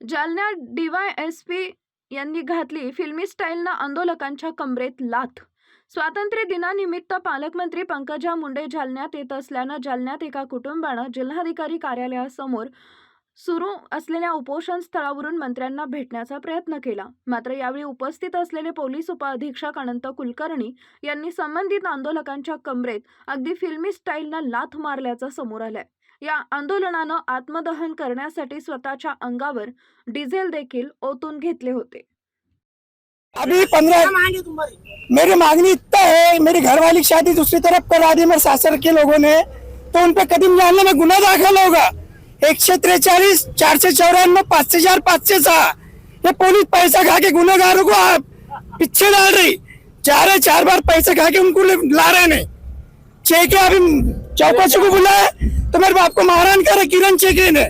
जालन्यात डीवायएसपी यांनी घातली फिल्मी स्टाईलनं आंदोलकांच्या कमरेत लाथ. स्वातंत्र्य दिनानिमित्त पालकमंत्री पंकजा मुंडे जालन्यात येत असल्यानं जालन्यात एका कुटुंबानं जिल्हाधिकारी कार्यालयासमोर सुरू असलेल्या उपोषण स्थळावरून मंत्र्यांना भेटण्याचा प्रयत्न केला. मात्र यावेळी उपस्थित असलेले पोलीस उपअधीक्षक अनंत कुलकर्णी यांनी संबंधित आंदोलकांच्या कमरेत अगदी फिल्मी स्टाईलनं लाथ मारल्याचं समोर आलंय. या आंदोलनानं आत्मदहन करण्यासाठी स्वतःच्या अंगावर डिझेल देखील ओतून घेतले होते. अभी पंद्रह मेरी मांगनी इतना है मेरी घर वाली शादी दूसरी तरफ करा दी मेरे सासर के लोगों ने. तो उन पे कदम जानने में गुना दाखिल होगा. एकशे त्रेचाळीस चारशे चौरानवे पाचशे चार पाचशे सहा. ये पुलिस पैसा खा के गुनहगारों को आप पीछे डाल रही चार है चार बार पैसे खा के उनको ले- रहे नहीं. चेके अभी चौकसी को बुलाया तो मेरे बाप को मारहान करे किरण चेके ने.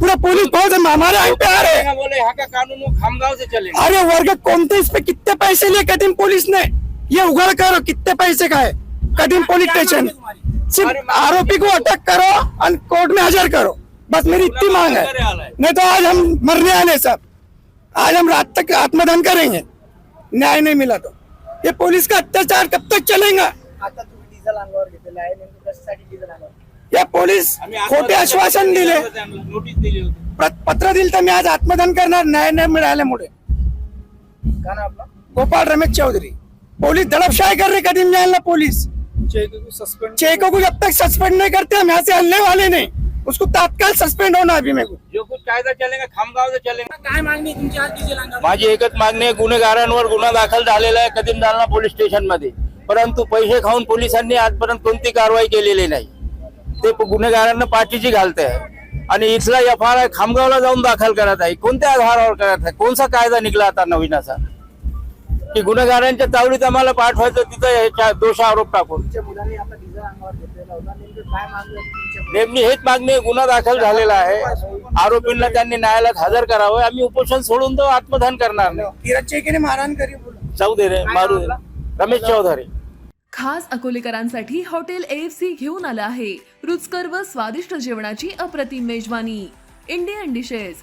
पूरा पुलिस बहुत हमारे यहाँ पे आ रहे हैं. बोले यहाँ का कानून वो खामगांव से चलेगा. अरे वर्ग कोणते इस पे कितने पैसे लिए कदीम पुलिस ने? ये उघड करो कितने पैसे का है कदीम पुलिस स्टेशन। सिर्फ आरोपी को अटक करो और कोर्ट में हाजिर करो। बस मेरी इतनी मांग है। नहीं तो आज हम मरने आने सब। आज हम रात तक आत्मदान करेंगे। न्याय नहीं मिला तो। ये पुलिस का अत्याचार कब तक चलेगा? आता तुम्ही डिझेल अंगावर घेतलेलं आहे नेमकं कशासाठी डिझेल अंगावर या पोलीस खोटे आश्वासन दिले। नोटीस दिली होती। प्र- पत्र दिलं तर मी आज आत्मदान करणार न्याय नाही मिळाल्यामुळे का ना आपला गोपाल रमेश चौधरी। पुलिस दड़पशाही कर रही कदीम न्यायालय पुलिस। सस्पेंड चेको को जब तक सस्पेंड नहीं करते हम यहाँ से हलने वाले नहीं। उसको तत्काल सस्पेंड होना अभी मेरे को। जो कुछ कायदा चलेगा खामगाव से चलेगा। काय मागणी तुमची आज डिझेल अंगावर माझी एकच मागणी आहे गुन्हेगारांवर गुन्हा दाखल झालेला आहे कदीम जालना पोलीस स्टेशनमध्ये. परंतु पैसे खाऊन पोलिसांनी आजपर्यंत कोणती कारवाई केलेली नाही. ते गुन्हेगारांना पाठीची घालते आहे आणि इथला एफ आर आय खामगावला जाऊन दाखल करत आहे. कोणत्या आधारावर करत आहे? कोणता कायदा निघला आता नवीन असा? की गुन्हेगारांच्या तावडीत आम्हाला पाठवायचं तिथं ह्याच्या दोष आरोप टाकून. नेमकं? नेमणी हेच मागणी गुन्हा दाखल झालेला आहे. आरोपींना त्यांनी न्यायालयात हजर करावं. आम्ही उपोषण सोडून तो आत्मदान करणार नाही. मारहाण करी बोला. जाऊ दे रे मारू दे. रमेश चौधरी. खास अकोलेकरांसाठी हॉटेल एफ सी घेऊन आलं आहे. रुचकर व स्वादिष्ट जेवणाची अप्रतिम मेजवानी. Indian dishes